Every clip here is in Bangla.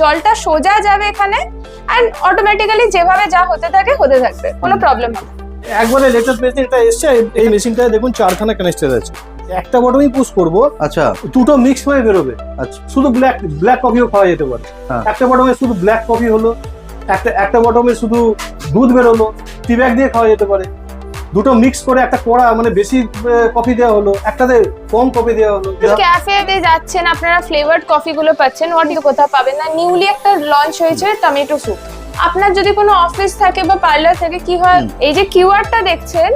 জলটা সোজা যাবে এখানে অ্যান্ড অটোমেটিক্যালি যেভাবে যা হতে থাকে হতে থাকবে। কোনো প্রবলেম হবে। একবারে লেটেস্ট মেশিন এটা এসছে এই মেশিনটা দেখুন চারখানা কানেক্টার আছে। একটা বটমই পুশ করব আচ্ছা। দুটো মিক্স হয়ে বেরোবে। আচ্ছা। শুধু ব্ল্যাক ব্ল্যাক কফিও খাওয়া যেতে পারে। হ্যাঁ। একটা বটমে শুধু ব্ল্যাক কফি হলো একটা একটা বটমে শুধু দুধ বেরোলো টি ব্যাগ দিয়ে খাওয়া যেতে পারে। দুটো মিক্স করে একটা কড়া মানে বেশি কফি দেওয়া হলো একটাতে কম কফি দেওয়া হলো। ক্যাফেতে যাচ্ছেন আপনারা ফ্লেভার্ড কফি গুলো পাচ্ছেন ওটি কোথাও পাবেন না। নিউলি একটা লঞ্চ হয়েছে টমেটো স্যুপ আপনার যদি কোনো অফিস থাকে বা পার্লার থাকে কি হয় এই যে কিউআরটা দেখছেন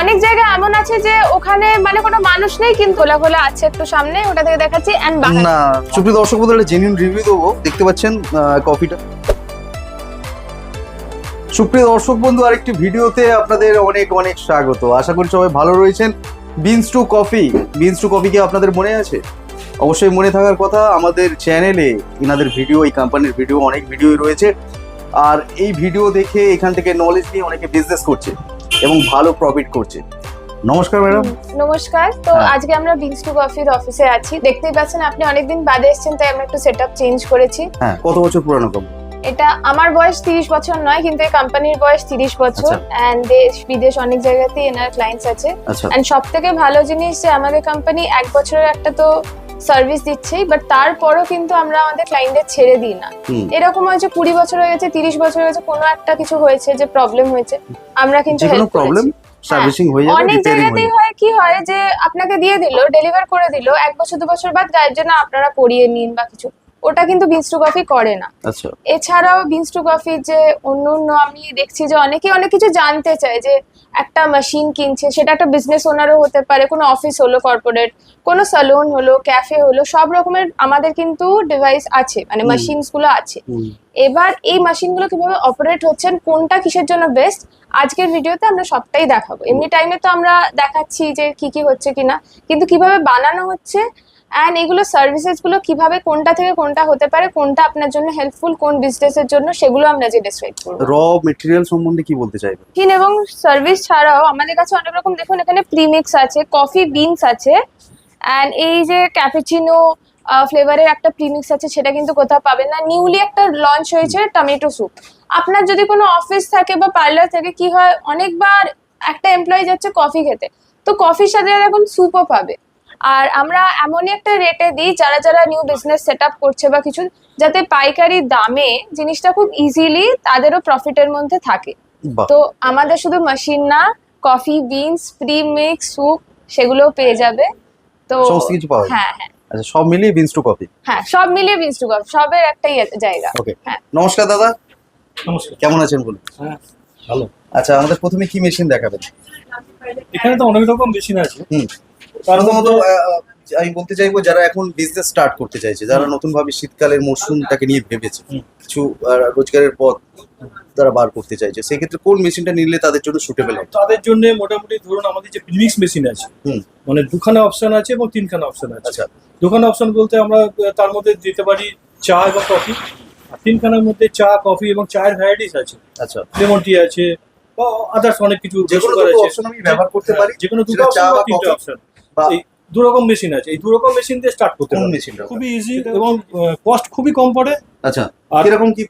অনেক জায়গা এমন আছে যে ওখানে মানে কোনো মানুষ নেই কিন্তু খোলা খোলা আছে একটু সামনে ওটা থেকে দেখাচ্ছি এন্ড না সুপ্রিয় দর্শক বন্ধুরা একটা জেনুইন রিভিউ দেবো। দেখতে পাচ্ছেন আহ, কফিটা সুপ্রিয় দর্শক বন্ধু আরেকটি ভিডিওতে আপনাদের অনেক অনেক স্বাগত। আশা করি সবাই ভালো রয়েছেন। Beans to coffee beans to coffee কি আপনাদের মনে আছে? অবশ্যই মনে থাকার কথা আমাদের চ্যানেলে ইনাদের ভিডিও এই কোম্পানির ভিডিও অনেক ভিডিওই রয়েছে। আর এই ভিডিও দেখে এখান থেকে নলেজ নিয়ে অনেকে বিজনেস করছে এবং ভালো প্রফিট করছে। নমস্কার ম্যাডাম নমস্কার। তো হ্যাঁ। আজকে আমরা বিংস টু কফির অফিসে আছি। দেখতেই পাচ্ছেন আপনি অনেকদিন বাদে এসেছেন তাই আমরা একটু সেটআপ চেঞ্জ করেছি। হ্যাঁ কত বছর পুরানো কোম্পানি এটা আমার বয়স তিরিশ বছর নয় কিন্তু এই কোম্পানির বয়স তিরিশ বছর। আচ্ছা। অ্যান্ড দেশ বিদেশ অনেক জায়গাতেই এনার ক্লায়েন্টস আছে। আচ্ছা। অ্যান্ড সব থেকে ভালো জিনিস যে আমাদের কোম্পানি এক বছরের একটা তো সার্ভিস দিচ্ছেই বাট তারপরও কিন্তু আমরা আমাদের ক্লায়েন্টদের ছেড়ে দিই না। এরকম হয়েছে কুড়ি বছর হয়ে গেছে তিরিশ বছর হয়ে গেছে কোনো একটা কিছু হয়েছে যে প্রবলেম হয়েছে আমরা কিন্তু হেল্প প্রবলেম সার্ভিসিং হয়ে। যাবে অনেক জায়গাতেই হয় কি হয় যে আপনাকে দিয়ে দিল ডেলিভার করে দিল এক বছর দু বছর বাদ গায়ের জন্য আপনারা করিয়ে নিন বা কিছু ওটা কিন্তু বিনস্টু কফি করে না। আচ্ছা। এছাড়াও বিনস টু কফির যে অন্য অন্য আমি দেখছি যে অনেকে অনেক কিছু জানতে চায় যে একটা মেশিন কিনছে সেটা একটা বিজনেস ওনারও হতে পারে কোনো অফিস হলো কর্পোরেট কোনো সালুন হলো ক্যাফে হলো সব রকমের আমাদের কিন্তু ডিভাইস আছে মানে। মেশিনসগুলো আছে। এবার এই মেশিনগুলো কীভাবে অপারেট হচ্ছেন কোনটা কিসের জন্য বেস্ট আজকের ভিডিওতে আমরা সবটাই দেখাবো। এমনি টাইমে তো আমরা দেখাচ্ছি যে কি কি হচ্ছে কিনা কিন্তু কীভাবে বানানো হচ্ছে অ্যান্ড এগুলো সার্ভিসেসগুলো কীভাবে কোনটা থেকে কোনটা হতে পারে কোনটা আপনার জন্য হেল্পফুল কোন বিজনেসের জন্য সেগুলো আমরা যে ডিসক্রাইব করব। র মেটেরিয়াল সম্বন্ধে কি বলতে চাইবেন? মেশিন এবং সার্ভিস ছাড়াও আমাদের কাছে অনেক রকম দেখুন এখানে প্রিমিক্স আছে কফি বিনস আছে অ্যান্ড এই যে ক্যাপুচিনো ফ্লেভারের একটা প্রিমিক্স আছে সেটা কিন্তু কোথাও পাবেন না। নিউলি একটা লঞ্চ হয়েছে টমেটো স্যুপ আপনার যদি কোনো অফিস থাকে বা পার্লার থাকে কি হয় অনেকবার একটা এমপ্লয়ি যাচ্ছে কফি খেতে। তো কফির সাথে এখন স্যুপও পাবে। আর আমরা এমনই একটা রেটে দিই যারা যারা নিউ বিজনেস সেট আপ করছে বা কিছু যাতে পাইকারি দামে জিনিসটা খুব ইজিলি তাদেরও প্রফিটের মধ্যে থাকে। তো আমাদের শুধু মেশিন না coffee beans pre mix soup সেগুলোও পেয়ে যাবে। তো সমস্ত কিছু পাওয়া হ্যাঁ হ্যাঁ। আচ্ছা সব মিলিয়ে বিনস টু কফি হ্যাঁ সব মিলিয়ে বিনস টু কফি সবের একটাই জায়গা। ওকে হ্যাঁ। নমস্কার দাদা। নমস্কার। কেমন আছেন বলুন? হ্যাঁ। ভালো। আচ্ছা আমাদের প্রথমে কি মেশিন দেখাবেন? এখানে তো অনেক রকম মেশিন আছে। হুম। প্রথমত আমি বলতে চাইব যারা এখন বিজনেস স্টার্ট করতে চাইছে যারা নতুন ভাবে শীতকালের মরশুমটাকে নিয়ে ভেবেছে কিছু রোজগারের পথ তারা বার করতে চাইছে সেক্ষেত্রে কোন মেশিনটা নিলে তাদের জন্য সুটেবল হবে? তাদের জন্য মোটামুটি ধরুন আমাদের যে প্রিমিক্স মেশিন আছে মানে দুখানা অপশন আছে এবং তিনখানা অপশন আছে। আচ্ছা। দুখানা অপশন বলতে আমরা তার মধ্যে দিতে পারি চা এবং কফি আর তিনখানার মধ্যে চা কফি এবং চায়ের ভ্যারাইটিস আছে। আচ্ছা। লেমন টি আছে বা আদার্স অনেক কিছু যে কোনো দুটো অপশন আমি ব্যবহার করতে পারি হ্যাঁ, যে কোনো দুটো চা অপশন বা তিনটে কফি অপশন বা দু রকম মেশিন আছে। এই দু রকম মেশিন দিয়ে স্টার্ট করতে কোন মেশিনটা খুবই ইজি এবং কস্ট খুবই কম পড়ে। আচ্ছা আর কীরকম কি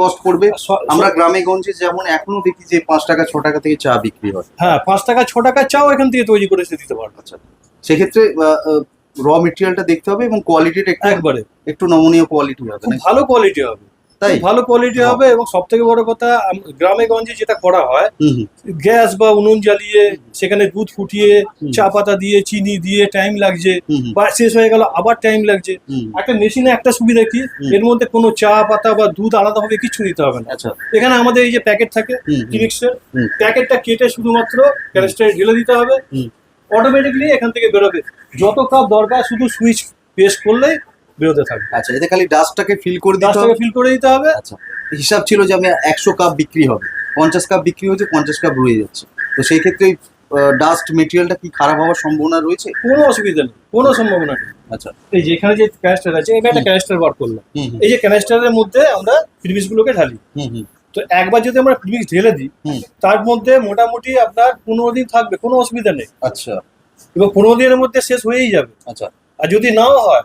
কস্ট পড়বে? আমরা গ্রামে গঞ্জে যেমন এখনও দেখি যে পাঁচ টাকা ছ টাকা থেকে চা বিক্রি হয়। হ্যাঁ পাঁচ টাকা ছ টাকা চাও এখান থেকে তৈরি করে দিতে পারবে আচ্ছা সেক্ষেত্রে র মেটেরিয়ালটা দেখতে হবে এবং কোয়ালিটিটা একবারে। একটু নমনীয় কোয়ালিটি হবে ভালো কোয়ালিটি হবে। তাই? ভালো কোয়ালিটি হ্যাঁ। হবে এবং সব থেকে বড় কথা গ্রামে গঞ্জে যেটা করা হয় গ্যাস বা উনুন জ্বালিয়ে সেখানে দুধ ফুটিয়ে চা পাতা দিয়ে চিনি দিয়ে টাইম লাগছে বা শেষ হয়ে গেল আবার টাইম লাগছে। একটা মেশিনে একটা সুবিধা কি? এর মধ্যে কোনো চা পাতা বা দুধ আলাদা হবে কিছু নিতে হবে না। আচ্ছা। এখানে আমাদের এই যে প্যাকেট থাকে হুম। প্যাকেটটা কেটে শুধুমাত্র ক্যারেস্টারে ঢেলে দিতে হবে। অটোমেটিকলি এখান থেকে বেরোবে। যত কাপ দরকার শুধু সুইচ প্রেস করলেই বেরোতে থাকবে। আচ্ছা এতে খালি ডাস্টটাকে ফিল করে দিতে হবে? ফিল করে দিতে হবে। আচ্ছা হিসাব ছিল যে আমি একশো কাপ বিক্রি হবে পঞ্চাশ কাপ বিক্রি হচ্ছে পঞ্চাশ কাপ রয়ে যাচ্ছে। তো সেই ক্ষেত্রে ডাস্ট মেটেরিয়ালটা কি খারাপ হওয়ার সম্ভাবনা রয়েছে? কোনো অসুবিধা নেই কোনো সম্ভাবনা নেই। আচ্ছা। এই যে এখানে যে ক্যানেস্টার আছে এখানে একটা ক্যানেস্টার বার করলাম। এই যে ক্যানেস্টারের মধ্যে আমরা প্রিমিক্স গুলোকে ঢালি। হুম হুম। তো একবার যদি আমরা প্রিমিক্স ঢেলে দিই। তার মধ্যে মোটামুটি আপনার পনেরো দিন থাকবে কোনো অসুবিধা নেই। আচ্ছা। এবং পনেরো দিনের মধ্যে শেষ হয়েই যাবে। আচ্ছা। আর যদি নাও হয়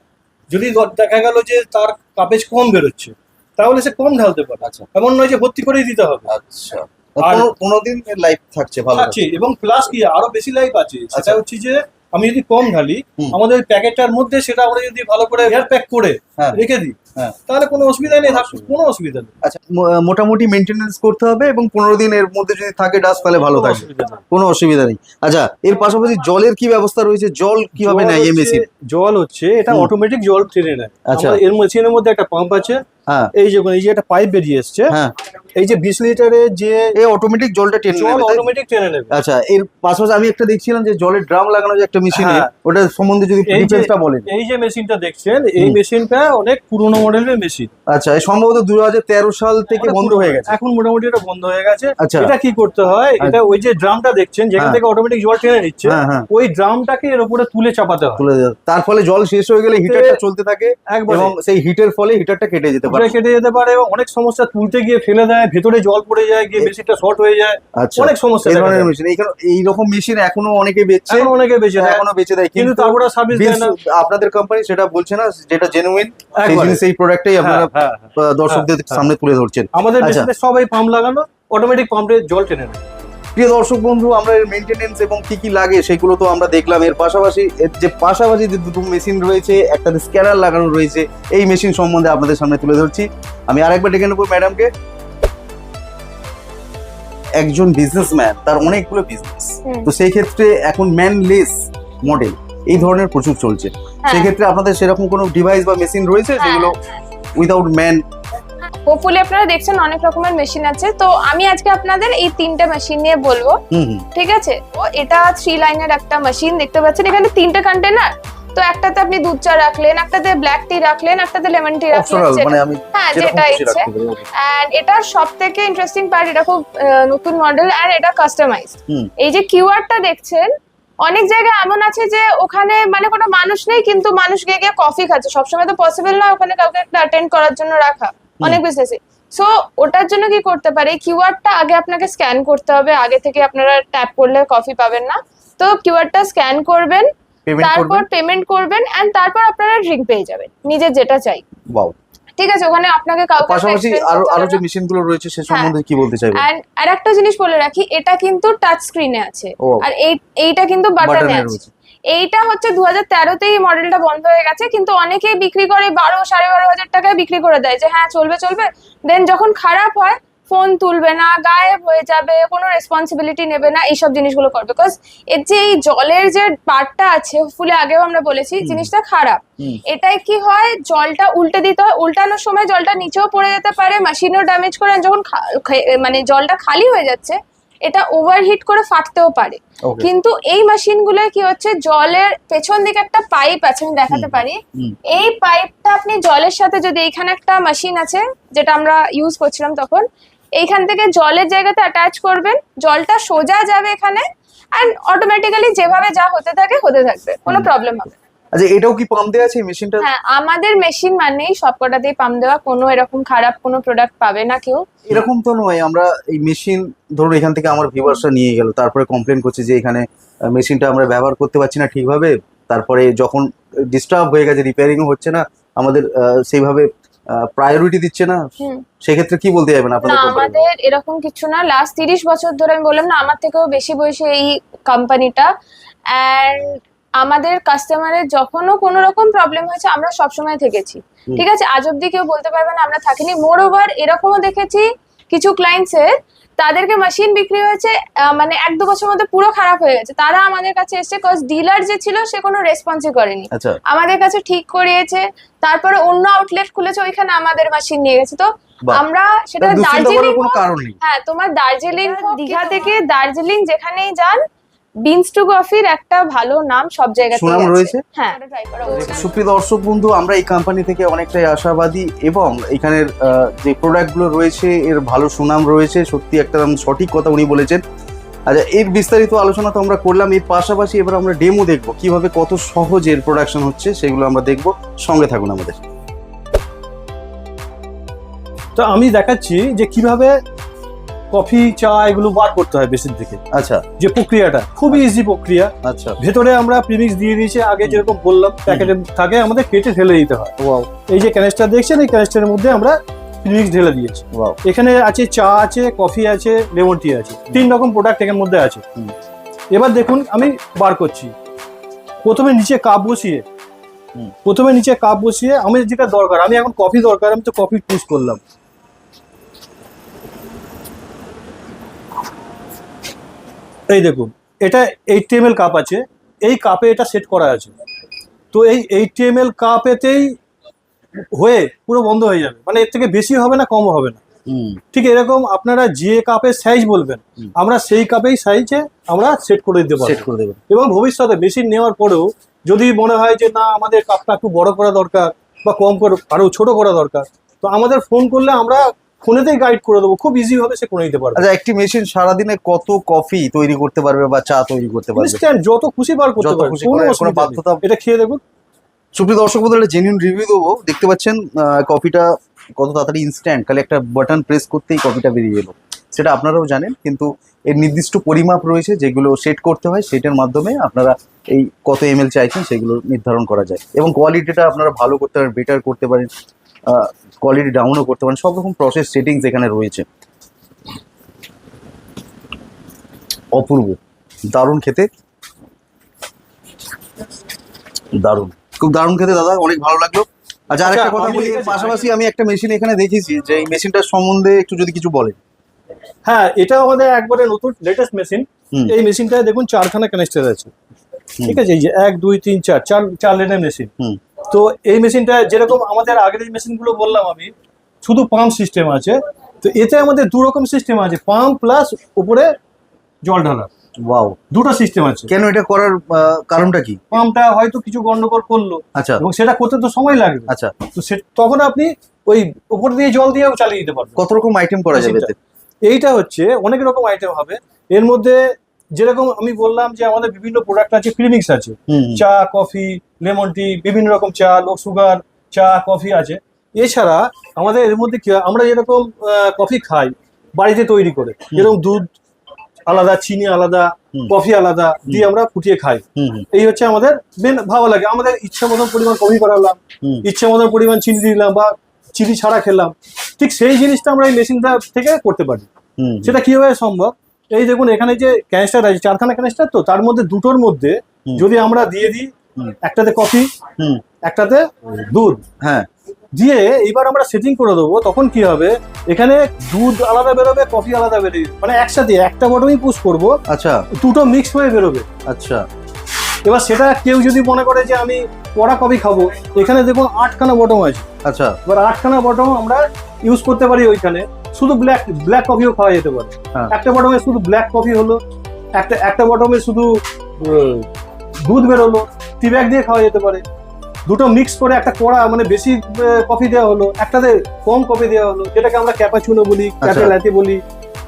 যদি দেখা গেল যে তার কাপেজ কম বেরোচ্ছে তাহলে সে কম ঢালতে পারে। আচ্ছা। এমন নয় যে ভর্তি করেই দিতে হবে। আচ্ছা। আর- পনেরো লাইফ থাকছে ভালো আছে এবং প্লাস কি আরও বেশি লাইফ আছে। সেটা আচ্ছা। হচ্ছে যে আমি যদি কম ঢালি। আমাদের প্যাকেটটার মধ্যে সেটা আমরা যদি ভালো করে এয়ার প্যাক করে। রেখে দিই। হ্যাঁ। তাহলে কোনো অসুবিধা নেই কোনো অসুবিধা নেই। আচ্ছা মোটামুটি মেনটেনেন্স করতে হবে এবং পনেরো দিন এর মধ্যে যদি থাকে ডাস্ট তাহলে ভালো নেই। কোনো অসুবিধা নেই। আচ্ছা এর পাশাপাশি জলের কি ব্যবস্থা রয়েছে? জল কীভাবে নেয় এই মেশিন জল হচ্ছে এটা অটোমেটিক জল টেনে নেয়। আচ্ছা। এর মেশিনের মধ্যে একটা পাম্প আছে। হ্যাঁ। এই যে এই যে একটা পাইপ বেরিয়ে এসছে। হ্যাঁ। এই যে বিশ লিটারের যে এই অটোমেটিক জলটা টেনে নেবে অটোমেটিক টেনে নেবে। আচ্ছা এর পাশাপাশি আমি একটা দেখছিলাম যে জলের ড্রাম লাগানো যে একটা মেশিনে হ্যাঁ। ওটা সম্বন্ধে যদি যে- বলেন। এই যে মেশিনটা দেখছেন এই মেশিনটা অনেক পুরোনো মডেলের মেশিন আচ্ছা সম্ভবত দু হাজার তেরো সাল থেকে বন্ধ হয়ে গেছে। এখন মোটামুটি এটা বন্ধ হয়ে গেছে। আচ্ছা। এটা কি করতে হয় এটা ওই যে ড্রামটা দেখছেন যেখান হ্যাঁ। থেকে অটোমেটিক জল টেনে নিচ্ছে হ্যাঁ হ্যাঁ। ওই ড্রামটাকে এর উপরে তুলে চাপাতে হয়। তুলে তার ফলে জল শেষ হয়ে গেলে হিটারটা চলতে থাকে এবং সেই হিটের ফলে হিটারটা কেটে যেতে পারে। কেটে যেতে পারে এবং অনেক সমস্যা তুলতে গিয়ে ফেলে দেয় ভেতরে জল পড়ে যায় গিয়ে মেশিনটা শর্ট হয়ে যায়। আচ্ছা। অনেক সমস্যা এই ধরনের মেশিন এইখানে এইরকম মেশিন এখনও অনেকে বেচছে। অনেকে বেঁচে এখনও বেচে দেয় কিন্তু কিন্তু তারপরে সার্ভিস দেয় না। আপনাদের কোম্পানি সেটা বলছে না যেটা জেনুইন সেই জিনিস এই প্রোডাক্টটাই আপনারা হ্যাঁ, হ্যাঁ, দর্শকদের হ্যাঁ, সামনে তুলে ধরছেন। আমাদের আচ্ছা। সবাই পাম্প লাগানো অটোমেটিক পাম্পে জল টেনে নেয়। প্রিয় দর্শক বন্ধু আমরা এর মেনটেনেন্স এবং কি কি লাগে সেগুলো তো আমরা দেখলাম। এর পাশাপাশি এর যে পাশাপাশি যে দুটো মেশিন রয়েছে একটাতে স্ক্যানার লাগানো রয়েছে এই মেশিন সম্বন্ধে আপনাদের সামনে তুলে ধরছি। আমি আরেকবার ডেকে নেব ম্যাডামকে একজন বিজনেসম্যান তার অনেকগুলো বিজনেস তো সেই ক্ষেত্রে এখন ম্যানলেস মডেল এই ধরনের প্রচুর চলছে। সেই ক্ষেত্রে আপনাদের সেরকম কোনো ডিভাইস বা মেশিন রয়েছে হ্যাঁ। যেগুলো উইদাউট ম্যান হোপফুলি আপনারা দেখছেন অনেক রকমের মেশিন আছে। তো আমি আজকে আপনাদের এই তিনটে মেশিন নিয়ে বলব। ঠিক আছে? ও এটা থ্রি লাইনের একটা মেশিন দেখতে পাচ্ছেন। এখানে তিনটে কন্টেনার তো একটাতে আপনি দুধ চা রাখলেন একটাতে ব্ল্যাক টি রাখলেন একটাতে লেমন টি রাখলেন মানে হ্যাঁ যেটা ইচ্ছে। অ্যান্ড এটার সব থেকে ইন্টারেস্টিং পার্ট এটা খুব নতুন মডেল অ্যান্ড এটা কাস্টমাইজ এই যে কিউআরটা দেখছেন অনেক জায়গায় এমন আছে যে ওখানে মানে কোনো মানুষ নেই কিন্তু মানুষ গিয়ে গিয়ে কফি খাচ্ছে। সবসময় তো পসিবল না ওখানে কাউকে একটা অ্যাটেন্ড করার জন্য রাখা। অনেক বিজনেসে সো ওটার জন্য কি করতে পারে? কিউআরটা আগে আপনাকে স্ক্যান করতে হবে। আগে থেকে আপনারা ট্যাপ করলে কফি পাবেন না। তো কিউআরটা স্ক্যান করবেন তারপর পেমেন্ট করবেন এন্ড তারপর আপনারা ড্রিঙ্ক পেয়ে যাবেন। নিজের যেটা চাই। ঠিক আছে ওখানে আপনাকে কাউকে পাশাপাশি আরও আরও যে মেশিনগুলো রয়েছে সে সম্বন্ধে কি বলতে এন্ড আর একটা জিনিস বলে রাখি এটা কিন্তু টাচ স্ক্রিনে আছে। আর এই এইটা কিন্তু বাটনে আছে। এইটা হচ্ছে দু হাজার তেরোতেই মডেলটা বন্ধ হয়ে গেছে কিন্তু অনেকেই বিক্রি করে বারো সাড়ে বারো হাজার টাকায় বিক্রি করে দেয় যে হ্যাঁ চলবে চলবে। দেন যখন খারাপ হয় ফোন তুলবে না গায়েব হয়ে যাবে কোনো রেসপন্সিবিলিটি নেবে না এইসব জিনিসগুলো করবে। বিকজ এর যে এই জলের যে পার্টটা আছে ফুলে আগেও আমরা বলেছি জিনিসটা খারাপ। এটাই কি হয়? জলটা উল্টে দিতে হয়। উল্টানোর সময় জলটা নিচেও পড়ে যেতে পারে মেশিনও ড্যামেজ করে যখন মানে জলটা খালি হয়ে যাচ্ছে এটা ওভারহিট করে ফাটতেও পারে। কিন্তু এই মেশিনগুলোয় কি হচ্ছে? জলের পেছন দিকে একটা পাইপ আছে আমি দেখাতে পারি। এই পাইপটা আপনি জলের সাথে যদি এখানে একটা মেশিন আছে যেটা আমরা ইউজ করছিলাম তখন এইখান থেকে জলের জায়গাতে অ্যাটাচ করবেন জলটা সোজা যাবে এখানে অ্যান্ড অটোমেটিক্যালি যেভাবে যা হতে থাকে হতে থাকবে কোনো প্রবলেম হবে। আচ্ছা এটাও কি পাম্প দেওয়া আছে মেশিনটা হ্যাঁ আমাদের মেশিন মানেই সবকটাতেই পাম্প দেওয়া কোনো এরকম খারাপ কোনো প্রোডাক্ট পাবে না কেউ। এরকম তো নয় আমরা এই মেশিন ধরুন এখান থেকে আমার ভিউয়ার্সরা নিয়ে গেল তারপরে কমপ্লেন করছে যে এখানে মেশিনটা আমরা ব্যবহার করতে পারছি না ঠিকভাবে তারপরে যখন ডিস্টার্ব হয়ে গেছে রিপেয়ারিংও হচ্ছে না আমাদের সেইভাবে প্রায়োরিটি দিচ্ছে না। সেক্ষেত্রে কি বলতে যাবেন আপনাদের আমাদের এরকম কিছু না। লাস্ট তিরিশ বছর ধরে আমি বললাম না আমার থেকেও বেশি বয়সে এই কোম্পানিটা অ্যান্ড আমাদের কাস্টমারের যখনও কোনো রকম প্রবলেম হয়েছে আমরা সবসময় থেকেছি। ঠিক আছে? আজ অব্দি কেউ বলতে পারবে না আমরা থাকিনি। মোর ওভার এরকমও দেখেছি কিছু ক্লায়েন্টসের তাদেরকে মেশিন বিক্রি হয়েছে আহ, মানে এক দু বছর মধ্যে পুরো খারাপ হয়ে গেছে। তারা আমাদের কাছে এসে কজ ডিলার যে ছিল সে কোনো রেসপন্সই করেনি। আচ্ছা। আমাদের কাছে ঠিক করিয়েছে তারপরে অন্য আউটলেট খুলেছে ওইখানে আমাদের মেশিন নিয়ে গেছে। তো আমরা সেটা দার্জিলিং হ্যাঁ তোমার দার্জিলিং দীঘা থেকে দার্জিলিং যেখানেই যান বিনস টু কফির একটা ভালো নাম সব জায়গাতে সুনাম রয়েছে? হ্যাঁ। সুপ্রিয় দর্শক বন্ধু আমরা এই কোম্পানি থেকে অনেকটাই আশাবাদী এবং এখানের যে প্রোডাক্টগুলো রয়েছে এর ভালো সুনাম রয়েছে সত্যি একটা সঠিক কথা উনি বলেছেন। আচ্ছা এর বিস্তারিত আলোচনা তো আমরা করলাম এর পাশাপাশি এবার আমরা ডেমো দেখব কীভাবে কত সহজে এর প্রোডাকশন হচ্ছে সেগুলো আমরা দেখব। সঙ্গে থাকুন আমাদের। তো আমি দেখাচ্ছি যে কীভাবে কফি চা এগুলো বার করতে হয় বেসিন থেকে আচ্ছা। যে প্রক্রিয়াটা খুবই ইজি প্রক্রিয়া। আচ্ছা। ভেতরে আমরা প্রিমিক্স দিয়ে দিয়েছি আগে যেরকম বললাম প্যাকেটে থাকে আমাদের কেটে ঢেলে দিতে হয়। ওয়াও। এই যে ক্যানেস্টার দেখছেন এই ক্যানেস্টারের মধ্যে আমরা প্রিমিক্স ঢেলে দিয়েছি। ওয়াও। এখানে আছে চা আছে কফি আছে লেমন টি আছে। তিন রকম প্রোডাক্ট এখানের মধ্যে আছে। এবার দেখুন আমি বার করছি। প্রথমে নিচে কাপ বসিয়ে প্রথমে নিচে কাপ বসিয়ে আমি যেটা দরকার আমি এখন কফি দরকার আমি তো কফি চুজ করলাম। এই দেখুন এটা এইট এম এল কাপ আছে। এই কাপে এটা সেট করা আছে। তো এই এইট এম কাপেতেই হয়ে পুরো বন্ধ হয়ে যাবে। মানে এর থেকে বেশি হবে না কমও হবে না। ঠিক এরকম আপনারা যে কাপের সাইজ বলবেন আমরা সেই কাপেই সাইজে আমরা সেট করে দিতে পারব। সেট করে দেবো এবং ভবিষ্যতে মেশিন নেওয়ার পরেও যদি মনে হয় যে না আমাদের কাপটা একটু বড় করা দরকার বা কম করে আরও ছোট করা দরকার তো আমাদের ফোন করলে আমরা ফোনেতেই গাইড করে দেবো। খুব ইজি ভাবে সে করে নিতে পারবে। আচ্ছা একটি মেশিন সারাদিনে কত কফি তৈরি করতে পারবে বা চা তৈরি করতে পারবে? ইনস্ট্যান্ট যত খুশি বার করতে পারবে। কোনো কোনো বাধ্যতা এটা খেয়ে দেখুন। সুপ্রিয় দর্শক বন্ধুরা জেনুইন রিভিউ দেবো। দেখতে পাচ্ছেন কফিটা কত তাড়াতাড়ি ইনস্ট্যান্ট খালি একটা বাটন প্রেস করতেই কফিটা বেরিয়ে এলো। সেটা আপনারাও জানেন কিন্তু এর নির্দিষ্ট পরিমাপ রয়েছে যেগুলো সেট করতে হয় সেটার মাধ্যমে আপনারা এই কত এম এল চাইছেন সেগুলো নির্ধারণ করা যায়। এবং কোয়ালিটিটা আপনারা ভালো করতে পারেন বেটার করতে পারেন। কোয়ালিটি ডাউনও করতে পারেন। সব রকম প্রসেস সেটিংস এখানে রয়েছে। অপূর্ব। দারুণ খেতে। দারুণ। খুব দারুণ খেতে দাদা অনেক ভালো লাগল। আচ্ছা আরেকটা আচ্ছা, কথা বলি পাশাপাশি আমি একটা মেশিন এখানে দেখেছি যে এই মেশিনটার সম্বন্ধে একটু যদি কিছু বলেন। হ্যাঁ এটা আমাদের একবারে নতুন লেটেস্ট মেশিন। এই মেশিনটায় দেখুন চারখানা কানেক্টার আছে। ঠিক আছে? এই যে এক দুই তিন চার চার চার লেনের মেশিন হুম। তো এই মেশিনটা যেরকম আমাদের আগের এই মেশিনগুলো বললাম আমি শুধু পাম্প সিস্টেম আছে। তো এতে আমাদের দু রকম সিস্টেম আছে পাম্প প্লাস উপরে জল ঢালা। ওয়াও দুটো সিস্টেম আছে। কেন এটা করার কারণটা কি? পাম্পটা হয়তো কিছু গন্ডগোল করল। আচ্ছা। এবং সেটা করতে তো সময় লাগবে। আচ্ছা। তো সে- তখন আপনি ওই উপর দিয়ে জল দিয়েও চালিয়ে দিতে পারবেন। কত রকম আইটেম করা যাবে এইটা হচ্ছে অনেক রকম আইটেম হবে। এর মধ্যে যেরকম আমি বললাম যে আমাদের বিভিন্ন প্রোডাক্ট আছে প্রিমিক্স আছে। চা কফি লেমন টি বিভিন্ন রকম চা লো সুগার চা কফি আছে। এছাড়া আমাদের এর মধ্যে কি আমরা যেরকম কফি খাই বাড়িতে তৈরি করে যেরকম দুধ আলাদা চিনি আলাদা কফি আলাদা দিয়ে আমরা ফুটিয়ে খাই। এই হচ্ছে আমাদের মেন ভালো লাগে। আমাদের ইচ্ছা মতন পরিমাণ কফি করালাম ইচ্ছা মতন পরিমাণ চিনি দিলাম বা চিনি ছাড়া খেলাম ঠিক সেই জিনিসটা আমরা এই মেশিনটা থেকে করতে পারি। সেটা কীভাবে সম্ভব? এই দেখুন এখানে যে ক্যানিস্টার আছে চারখানা ক্যানিস্টার তো তার মধ্যে দুটোর মধ্যে যদি আমরা দিয়ে দিই একটাতে কফি একটাতে দুধ। হ্যাঁ। দিয়ে এবার আমরা সেটিং করে দেবো তখন কি হবে? এখানে দুধ আলাদা বেরোবে কফি আলাদা বেরোবে মানে একসাথে একটা বটমই পুশ করব আচ্ছা। দুটো মিক্স হয়ে বেরোবে। আচ্ছা। এবার সেটা কেউ যদি মনে করে যে আমি কড়া কফি খাব এখানে দেখুন আটখানা বটম আছে। আচ্ছা। এবার আটখানা বটম আমরা ইউজ করতে পারি ওইখানে। শুধু ব্ল্যাক ব্ল্যাক কফিও খাওয়া যেতে পারে। হ্যাঁ। একটা বটমে শুধু ব্ল্যাক কফি হলো একটা একটা বটমে শুধু দুধ বেরোলো টি ব্যাগ দিয়ে খাওয়া যেতে পারে। দুটো মিক্স করে একটা কড়া মানে বেশি কফি দেওয়া হলো একটাতে কম কফি দেওয়া হলো যেটাকে আমরা ক্যাপাচুনো বলি ক্যাপে ল্যাটে বলি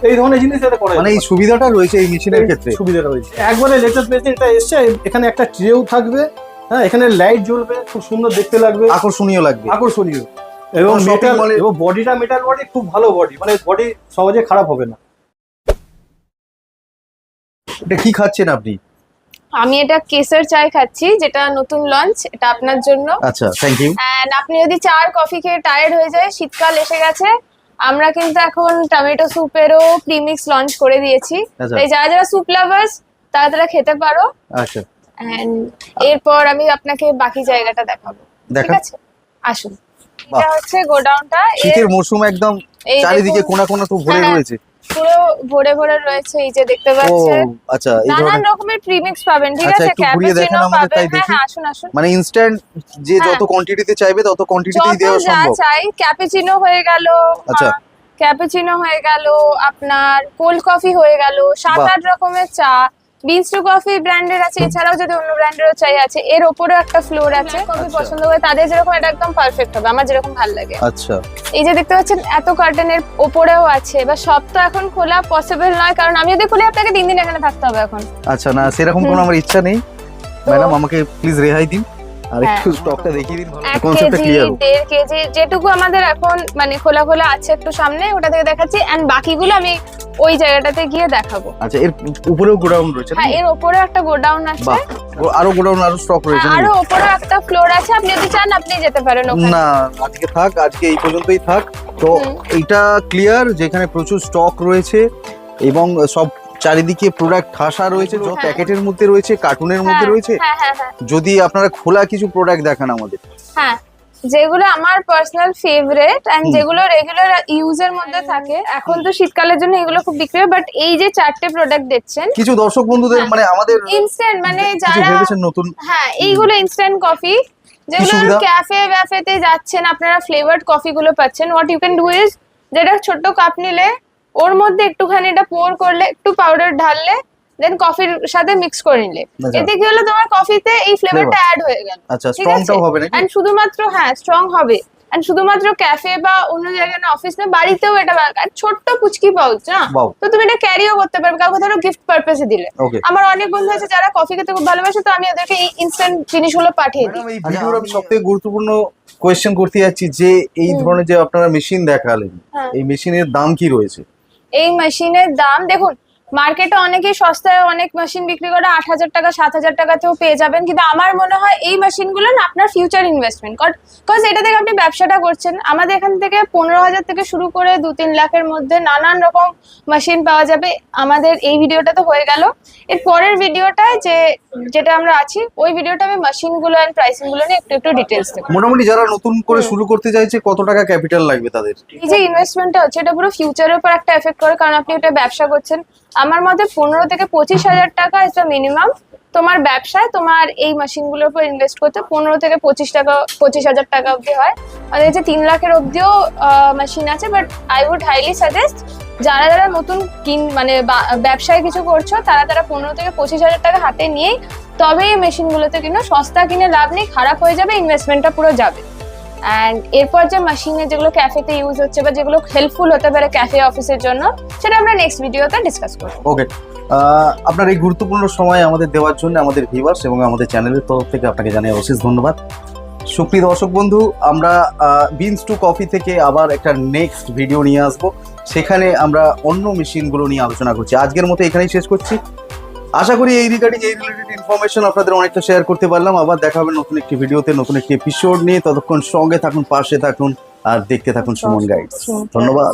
এই ধরনের জিনিস এটা করা মানে এই সুবিধাটা রয়েছে এই মেশিনের ক্ষেত্রে? সুবিধাটা রয়েছে। একবারে লেটেস্ট মেশিন এটা এসছে এখানে একটা ট্রেও থাকবে হ্যাঁ এখানে লাইট জ্বলবে খুব সুন্দর দেখতে লাগবে। আকর্ষণীয় লাগবে। আকর্ষণীয়। এবং মেটাল এবং বডিটা মেটাল বডি খুব ভালো বডি মানে বডি সহজে খারাপ হবে না। এটা কি খাচ্ছেন আপনি? আমি এটা কেসার চায় খাচ্ছি যেটা নতুন লঞ্চ এটা আপনার জন্য। আচ্ছা থ্যাংক ইউ অ্যান্ড আপনি যদি চা আর কফি খেয়ে টায়ার্ড হয়ে যায় শীতকাল এসে গেছে আমরা কিন্তু এখন টমেটো স্যুপেরও প্রিমিক্স লঞ্চ করে দিয়েছি। আচ্ছা। তাই যারা যারা স্যুপ লাভার্স তারা তারা খেতে পারো। আচ্ছা। অ্যান্ড এরপর আমি আপনাকে বাকি জায়গাটা দেখাবো। ঠিক দেখা আছে? আসুন। এটা হচ্ছে গোডাউনটা। শীতের মরশুম একদম চারিদিকে কোনা কোনা তো ভরে হ্যাঁ, রয়েছে। পুরো ভরে ভরে রয়েছে এই যে দেখতে পাচ্ছেন। আচ্ছা এই নানান রকমের প্রিমিক্স পাবেন ঠিক আচ্ছা, আছে? ক্যাপুচিনো পাবেন। হ্যাঁ হ্যাঁ আসুন আসুন। মানে ইনস্ট্যান্ট যে হ্যাঁ। যত কোয়ান্টিটিতে চাইবে তত কোয়ান্টিটিতেই যা চাই ক্যাপুচিনো হয়ে গেল আচ্ছা। ক্যাপুচিনো হয়ে গেল আপনার কোল্ড কফি হয়ে গেল সাত আট রকমের চা বিনস্টু কফি ব্র্যান্ডের আছে। এছাড়াও যদি অন্য ব্র্যান্ডেরও চাই আছে। এর ওপরেও একটা ফ্লোর আছে। কফি আচ্ছা। পছন্দ করে তাদের যেরকম এটা একদম পারফেক্ট হবে। আমার যেরকম ভালো লাগে। আচ্ছা। এই যে দেখতে পাচ্ছেন এত কার্টেনের ওপরেও আছে। এবার সব তো এখন খোলা পসিবল নয় কারণ আমি যদি খুলে আপনাকে তিন দিন এখানে থাকতে হবে এখন। আচ্ছা না সেরকম কোনো আমার ইচ্ছা নেই। ম্যাডাম আমাকে প্লিজ রেহাই দিন। আর হ্যাঁ। একটু স্টকটা দেখিয়ে দিন কনসেপ্টটা কেজি যেটুকু আমাদের এখন মানে খোলা খোলা আছে একটু সামনে ওটা থেকে দেখাচ্ছি। এন্ড বাকিগুলো আমি ওই জায়গাটাতে গিয়ে দেখাবো। আচ্ছা এর উপরেও গোডাউন রয়েছে হ্যাঁ এর ওপরে একটা গোডাউন আছে। আরও গোডাউন আরও স্টক রয়েছে? আরও ওপরে একটা ফ্লোর আছে। আপনি যদি চান আপনি যেতে পারেন ওখানে। না আজকে থাক আজকে এই পর্যন্তই থাক। তো। এইটা ক্লিয়ার যেখানে প্রচুর স্টক রয়েছে এবং সব চারিদিকে প্রোডাক্ট ঠাসা রয়েছে যত। প্যাকেটের মধ্যে রয়েছে কার্টুনের মধ্যে হ্যাঁ, রয়েছে হ্যাঁ হ্যাঁ যদি আপনারা খোলা কিছু প্রোডাক্ট দেখান আমাদের। হ্যাঁ যেগুলো আমার পার্সোনাল ফেভারিট এন্ড যেগুলো রেগুলার ইউজের মধ্যে থাকে এখন তো শীতকালের জন্য এগুলো খুব বিক্রি হয় বাট এই যে চারটে প্রোডাক্ট দেখছেন কিছু দর্শক বন্ধুদের। মানে আমাদের ইনস্ট্যান্ট মানে যারা নতুন। হ্যাঁ এইগুলো ইনস্ট্যান্ট কফি যেগুলো ক্যাফে ব্যাফেতে যাচ্ছেন আপনারা ফ্লেভার্ড কফি গুলো পাচ্ছেন। What you can do is যেটা ছোট্ট কাপ নিলে ওর মধ্যে একটুখানি এটা পোর করলে একটু পাউডার ঢাললে দেন কফির সাথে মিক্স করে নিলে। আচ্ছা। এতে কি হলো? তোমার কফিতে এই ফ্লেভারটা অ্যাড হয়ে গেল। আচ্ছা স্ট্রংটাও হবে নাকি? এন্ড শুধুমাত্র হ্যাঁ স্ট্রং হবে। এন্ড শুধুমাত্র ক্যাফে বা অন্য জায়গায় না অফিস না বাড়িতেও এটা আর ছোট্ট পুচকি পাউচ না তো তুমি এটা ক্যারিও করতে পারবে। কাউকে ধরো গিফট পারপাসে দিলে। আমার অনেক বন্ধু আছে যারা কফি খেতে খুব ভালোবাসে তো আমি ওদেরকে এই ইনস্ট্যান্ট জিনিসগুলো পাঠিয়ে দিই। এই ভিডিওর আমি সবথেকে গুরুত্বপূর্ণ কোয়েশ্চেন করতে যাচ্ছি যে এই। ধরনের যে আপনারা মেশিন দেখালেন হ্যাঁ। এই মেশিনের দাম কি রয়েছে? এই মেশিনের দাম দেখুন মার্কেটে অনেকেই সস্তায় অনেক মেশিন বিক্রি করে আট হাজার টাকা সাত হাজার টাকাতেও পেয়ে যাবেন। কিন্তু আমার মনে হয় এই মেশিনগুলো না আপনার ফিউচার ইনভেস্টমেন্ট কজ এটা থেকে আপনি ব্যবসাটা করছেন। আমাদের এখান থেকে পনেরো হাজার থেকে শুরু করে দু তিন লাখের মধ্যে নানান রকম মেশিন পাওয়া যাবে। আমাদের এই ভিডিওটা তো হয়ে গেল। এর পরের ভিডিওটায় যে যেটা আমরা আছি ওই ভিডিওটা আমি মেশিনগুলো অ্যান্ড প্রাইসিংগুলো নিয়ে একটু একটু ডিটেলস দেবো। মোটামুটি যারা নতুন করে শুরু করতে চাইছে কত টাকা ক্যাপিটাল লাগবে তাদের? এই যে ইনভেস্টমেন্টটা হচ্ছে এটা পুরো ফিউচারের উপর একটা এফেক্ট করে কারণ আপনি এটা ব্যবসা করছেন। আমার মতে পনেরো থেকে পঁচিশ হাজার টাকা ইজ দ্য মিনিমাম তোমার ব্যবসায় তোমার এই মেশিনগুলোর উপর ইনভেস্ট করতে পনেরো থেকে পঁচিশ টাকা, পঁচিশ হাজার টাকা অবধি হয়। আমাদের যে তিন লাখের অবধিও মেশিন আছে but I would highly suggest যারা যারা নতুন কিন মানে ব্যবসায় কিছু করছ, তারা তারা পনেরো থেকে পঁচিশ হাজার টাকা হাতে নিয়েই তবে এই মেশিনগুলোতে কিনো। সস্তা কিনে লাভ নেই, খারাপ হয়ে যাবে ইনভেস্টমেন্টটা পুরো যাবে। অ্যান্ড এরপর যে মেশিনে যেগুলো ক্যাফেতে ইউজ হচ্ছে বা যেগুলো হেল্পফুল হতে পারে ক্যাফে অফিসের জন্য, সেটা আমরা নেক্সট ভিডিওতে ডিসকাস করব। ওকে আপনার এই গুরুত্বপূর্ণ সময় আমাদের দেওয়ার জন্য আমাদের ভিউয়ার্স এবং আমাদের চ্যানেলের তরফ থেকে আপনাকে জানাই অশেষ ধন্যবাদ। সুপ্রিয় দর্শক বন্ধু, আমরা বিনস টু কফি থেকে আবার একটা নেক্সট ভিডিও নিয়ে আসব। সেখানে আমরা অন্য মেশিনগুলো নিয়ে আলোচনা করছি। আজকের মতো এখানেই শেষ করছি। আশা করি এই রিগার্ডিং এই রিলেটেড ইনফরমেশন আপনাদের অনেকটা শেয়ার করতে পারলাম। আবার দেখা হবে নতুন একটি ভিডিওতে নতুন একটি এপিসোড নিয়ে। ততক্ষণ সঙ্গে থাকুন পাশে থাকুন আর দেখতে থাকুন সুমন গাইড ধন্যবাদ।